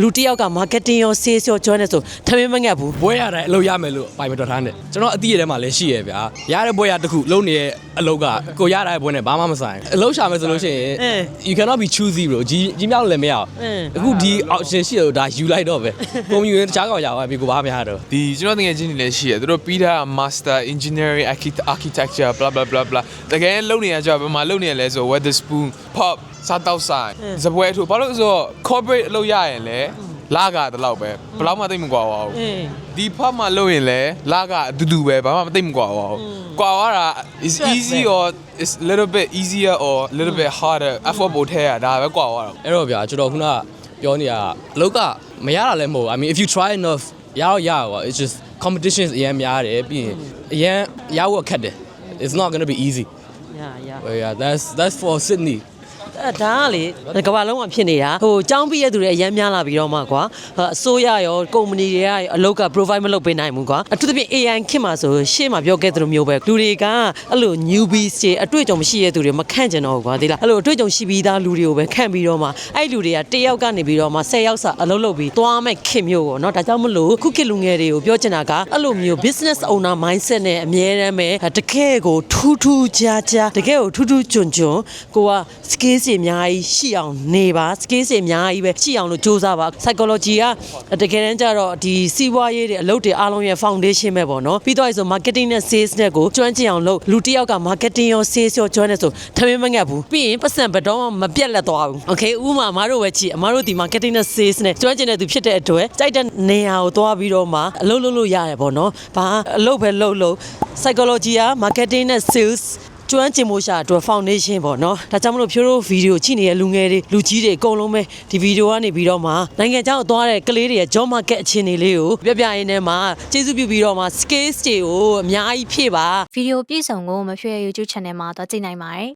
လူတစ်ယောက်က marketing ရော sales ရော join နေဆိုထမင်းမငတ်ဘူးဘွဲရတဲ့အလုပ်ရမယ်လို့ပိုင်မတော်ထားနဲ့ကျွန်တော်အတိရထဲမှာလည်းရှိရဗျာရတဲ့ဘွဲရတစ်ခုလုံးနေတဲ့အလုပ်ကကိုရတဲ့ဘွဲနဲ့ဘာမှမဆိုင်အလုပ်ရှာမယ်ဆိုလို့ရှိရင် you cannot be choosy bro ကြီးကြီးမြောက်လည်းမရအောင်အခုဒီ option ရှိတော့ဒါယူလိုက်တော့ပဲပုံမြင်တခြားကောင်ရအောင်ပြီကိုဘာမှမရတော့ဒီကျွန်တော်တကယ်ချင်းနေလည်းရှိရသူတို့ပြီးတာ master engineering architect- architecture blah blah blah blah တကယ်လုံနေရကြဘာမှလုံနေရလဲဆို weather spoon pop စားတောက်ဆိုင်စပွဲထို့ဘာလို့လဲဆိုတော့ corporate အလုပ်ရရင်လည်း လာကတလောက်ပဲဘယ်တော့မှသိပ်မကွာပါဘူးအေး ဒီ pop မှာလုပ်ရင်လည်းလာကအတူတူပဲဘာမှမသိပ်မကွာပါဘူးကွာသွားတာ is Stress easy ပဲ or is little bit easier or little bit harder effort ပို့ထဲရဒါပဲကွာသွားတာ အဲ့တော့ဗျာကျွန်တော်ခုနကပြောနေတာအလုပ်ကမရတာလည်းမဟုတ်ဘူး I mean if you try enough ရတော့ရပါ it's just competitions အရင်များတယ်ပြီးရင်အရင်ရဖို့အခက်တယ် it's not going to be easy ရရ Well, yeah that's that's for Sydney အဲ့ဒါကလေကမ္ဘာလုံးမှာဖြစ်နေတာဟိုចောင်းပြည့်ရသူတွေအများများလာပြီးတော့မှကွာဟိုအစိုးရရောကုမ္ပဏီတွေကရောအလုပ်က provide မလုပ်ပေးနိုင်ဘူးကွာအထူးသဖြင့် AI ခေတ်မှာဆိုရှေ့မှာပြောခဲ့သလိုမျိုးပဲလူတွေကအဲ့လို newbies တွေအတွေ့အကြုံမရှိတဲ့သူတွေမခန့်ကျင်တော့ဘူးကွာဒီလားအဲ့လိုအတွေ့အကြုံရှိပြီးသားလူတွေကိုပဲခန့်ပြီးတော့မှအဲ့လူတွေကတစ်ယောက်ကနေပြီးတော့မှ10ယောက်စာအလုပ်လုပ်ပြီးသွားမဲ့ခေတ်မျိုးပေါ့နော်ဒါကြောင့်မလို့ခုခေတ်လူငယ်တွေကိုပြောချင်တာကအဲ့လိုမျိုး business owner mindset နဲ့အမြဲတမ်းပဲတကယ်ကိုထူးထူးခြားခြားတကယ်ကိုထူးထူးချွန်ချွန်ကိုက skills တွေအများကြီးရှိအောင်နေပါ skills တွေအများကြီးပဲရှိအောင်လို့စူးစမ်းပါ psychology ကတကယ်တမ်းကျတော့ဒီစီးပွားရေးတွေအလုပ်တွေအားလုံးရဲ့ foundation ပဲပေါ့နော်ပြီးတော့ဆို marketing နဲ့ sales နဲ့ကိုကျွမ်းကျင်အောင်လုပ်လူတစ်ယောက်က marketing ရော sales ရော join နေဆိုထမင်းမငတ်ဘူးပြီးရင်ပတ်စံဘယ်တော့မှမပြတ်လက်သွားဘူး okay ဥပမာအမားတို့ပဲကြည့်အမားတို့ဒီ marketing နဲ့ sales နဲ့ကျွမ်းကျင်တဲ့သူဖြစ်တဲ့အတွက်ကြိုက်တဲ့နေရာကိုသွားပြီးတော့မှအလုပ်လုပ်လို့ရတယ်ပေါ့နော်ဘာအလုပ်ပဲလုပ်လို့ psychology က marketing နဲ့ sales ကျွမ်းကျင်မှုရှာအတွက် foundation ပေါ့နော်ဒါကြောင့်မလို့ဖြိုးတို့ဗီဒီယိုကြည့်နေတဲ့လူငယ်တွေလူကြီးတွေအကုန်လုံးပဲဒီဗီဒီယိုကနေပြီးတော့မှနိုင်ငံခြားကိုသွားတဲ့ကလေးတွေရဲ့ job market အခြေအနေလေးကိုပြပြရင်းနဲ့မှကျေးဇူးပြုပြီးတော့မှ skills တွေကိုအများကြီးဖြည့်ပါဗီဒီယိုပြည့်စုံကိုမဖြွေ YouTube channel မှာတော့ကြည့်နိုင်ပါတယ်